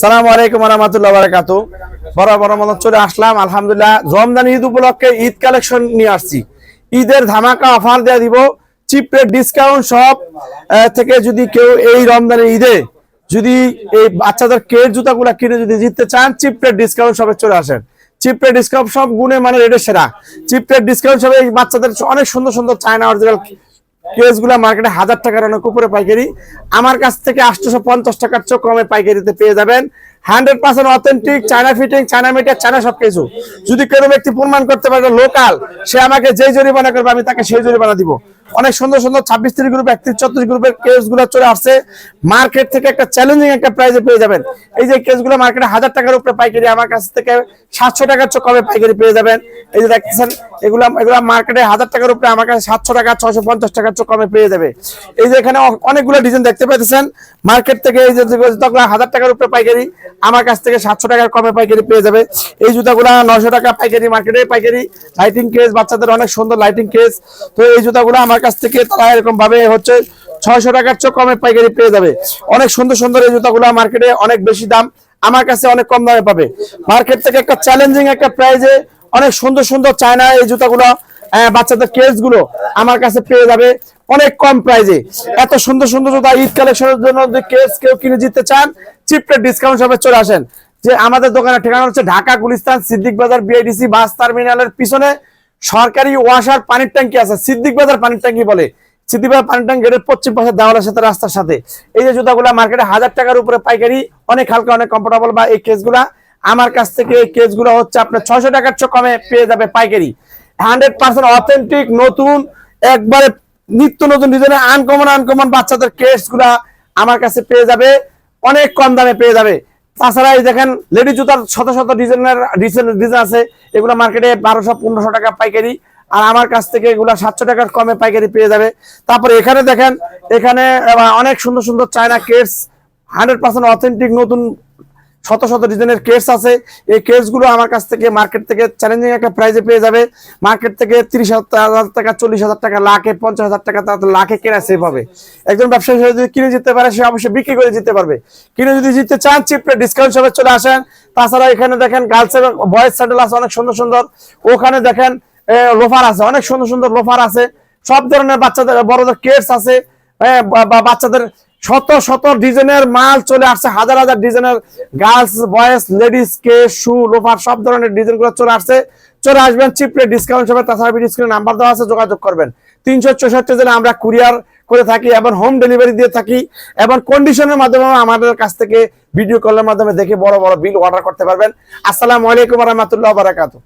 সালাম আলাইকুম রহমতুল্লাহ বারাকাত বড় বড় মতো চলে আসলাম, আলহামদুলিল্লাহ। রমজান ঈদ উপলক্ষে ঈদ কালেকশন নিয়ে আসছি। ঈদের ধামাকা অফার দেওয়া দিব চিপ রেট ডিসকাউন্ট সব থেকে যদি কেউ এই রমজানের ঈদে যদি এই বাচ্চাদের কের জুতাগুলা কিনে যদি জিততে চান চিপ রেট ডিসকাউন্ট সবে চলে আসেন। চিপ রেট ডিসকাউন্ট সব গুণে মানে রেটের সেরা। চিপ রেট ডিসকাউন্ট সবে এই বাচ্চাদের অনেক সুন্দর সুন্দর চায়না অরিজিনাল কেসগুলা মার্কেটে হাজার টাকার অনেক উপরে পাইকারি। আমার কাছ থেকে আটশোশো পঞ্চাশ টাকার চোখ কমে পাইকারিতে পেয়ে যাবেন। Hundred percent authentic China fitting China meter China সবকিছু যদি কোনো ব্যক্তি প্রমাণ করতে পারে লোকাল সে আমাকে যেই জরিমানা করবে আমি তাকে সেই জরিমানা দিব অনেক সুন্দর সুন্দর ছাব্বিশ তিরিশ গ্রুপ একত্রিশ চত্রিশ গ্রুপের কেসগুলো চলে আসছে মার্কেট থেকে একটা চ্যালেঞ্জিং একটা প্রাইজে পেয়ে যাবেন এই যে কেসগুলো মার্কেটে হাজার টাকার উপরে পাইকারি আমার কাছ থেকে সাতশো টাকার চোখ কমে পাইকারি পেয়ে যাবেন এই যে দেখতেছেন এগুলো এগুলো মার্কেটে হাজার টাকার উপরে আমার কাছে সাতশো টাকা ছয়শো পঞ্চাশ টাকার চোখ কমে পেয়ে যাবে এই যে এখানে অনেকগুলো ডিজাইন দেখতে পাচ্ছেন মার্কেট থেকে এই যে হাজার টাকার উপরে পাইকারি আমার কাছ থেকে সাতশো টাকার কমে পাইকারি পেয়ে যাবে। এই জুতাগুলো নশো টাকা পাইকারি মার্কেটে পাইকারি লাইটিং কেস বাচ্চাদের অনেক সুন্দর লাইটিং কেস তো এই জুতাগুলো আমার কাছ থেকে তারা এরকম ভাবে হচ্ছে ছয়শো টাকার চেয়ে কমে পাইকারি পেয়ে যাবে। অনেক সুন্দর সুন্দর এই জুতাগুলো মার্কেটে অনেক বেশি দাম, আমার কাছে অনেক কম দামে পাবে। মার্কেট থেকে একটা চ্যালেঞ্জিং একটা প্রাইজে অনেক সুন্দর সুন্দর চায়না এই জুতাগুলো বাচ্চাদের কেসগুলো আমার কাছে পেয়ে যাবে অনেক কম প্রাইজে। এত সুন্দর সুন্দর জুতা, ঈদ কালেকশনের জন্য যদি কেস কেউ কিনে জিততে চান চিপ রেট ডিসকাউন্ট সবে চলে আসেন। যে আমাদের দোকানের ঠিকানা হচ্ছে ঢাকা, গুলিস্তান, সিদ্দিক বাজার বিআইডিসি বাস টার্মিনালের পিছনে। সরকারি ওয়াশার পানির ট্যাঙ্কি আছে, সিদ্দিক বাজার পানির ট্যাঙ্কি বলে। সিদ্দিক বাজার পানির ট্যাঙ্ক গেটের পশ্চিম পাশে দেওয়ালের সাথে রাস্তার সাথে। এই যে জুতাগুলা মার্কেটে হাজার টাকার উপরে পাইকারি, অনেক হালকা, অনেক কমফোর্টেবল বা এই কেসগুলা। আমার কাছ থেকে এই কেসগুলো হচ্ছে আপনার ছয়শো টাকার চোখ কমে পেয়ে যাবে পাইকারি। হান্ড্রেড পার্সেন্ট অথেন্টিক, নতুন, একবারে নিত্য নতুন ডিজাইনের আনকমন আনকমন বাচ্চাদের কেসগুলা আমার কাছে পেয়ে যাবে, অনেক কম দামে পেয়ে যাবে। তাছাড়া এই দেখেন লেডি জুতার শত শত ডিজাইনের ডিজাইন ডিজাইন আছে, এগুলো মার্কেটে বারোশো, পনেরোশো টাকা পাইকারি, আর আমার কাছ থেকে এগুলো সাতশো টাকার কমে পাইকারি পেয়ে যাবে। তারপরে এখানে দেখেন, এখানে অনেক সুন্দর সুন্দর China Keats hundred percent authentic, নতুন শত শত ডিজাইনের কেস আছে। এই কেসগুলো আমার কাছ থেকে মার্কেট থেকে চ্যালেঞ্জিং একটা প্রাইজে পেয়ে যাবে। মার্কেট থেকে তিরিশ হাজার টাকা চল্লিশ হাজার টাকা লাখে পঞ্চাশ হাজার টাকা তার লাখে কেনা সেভ হবে। একজন ব্যবসায়ী যদি কিনে জিততে পারে সে অবশ্যই বিক্রি করে জিততে পারবে। কিনে যদি জিততে চান চিপে ডিসকাউন্ট সবে চলে আসেন। তাছাড়া এখানে দেখেন গার্লস এবং বয়েজ স্যান্ডেল আছে অনেক সুন্দর সুন্দর। ওখানে দেখেন লোফার আছে অনেক সুন্দর সুন্দর লোফার আছে। সব ধরনের বাচ্চাদের বড়দের কেটস আছে। হ্যাঁ, বাচ্চাদের শত শত ডিজাইনের মাল চলে আসছে, হাজার হাজার ডিজাইনের গার্লস বয়েজ লেডিস কে শু লোফার, সব ধরনের ডিজাইনগুলো চলে আসছে। চলে আসবেন চিপরে ডিসকাউন্ট হিসেবে তাছাড়া ভিডিও স্ক্রিনে নাম্বার দেওয়া আছে, যোগাযোগ করবেন। তিনশো চৌষট্টি জেলে আমরা কুরিয়ার করে থাকি এবং হোম ডেলিভারি দিয়ে থাকি এবং কন্ডিশনের মাধ্যমে আমাদের কাছ থেকে ভিডিও কলের মাধ্যমে দেখে বড় বড় বিল অর্ডার করতে পারবেন। আসসালামু আলাইকুম রহমতুল্লাহ বারাকাতু